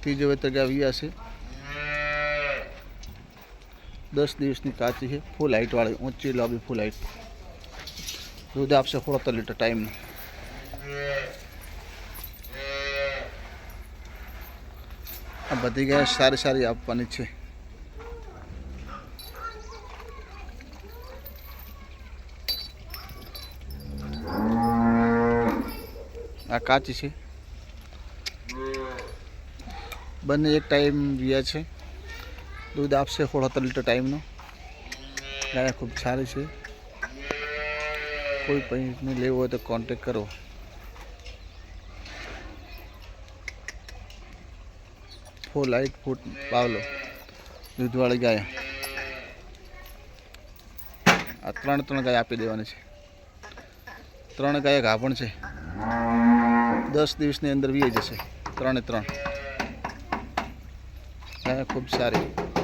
ત્રીજો વેતર ગયા વ્યા છે દસ દિવસની કાચી છે ફૂલ હાઇટવાળી ઊંચી લાંબી ફૂલ હાઇટ દૂધ આપશે સોળતર લીટર ટાઈમનું આ બધી ગાય સારી સારી આપવાની છે આ કાચી છે બંને એક ટાઈમ વ્યા છે. દૂધ આપશે સોળતર લીટર ટાઈમનો ગાય ખૂબ સારી છે. કોઈ પૈને લેવો હોય તો કોન્ટેક કરો. ફોર લાઇટ ફૂટ પાવલો. દૂધવાળી ગાય. આ ત્રણ ત્રણ ગાય આપી દેવાની છે. ત્રણ ગાય ગાભણ છે. દસ દિવસની અંદર વી જશે. ત્રણે ત્રણ. ખૂબ સારી.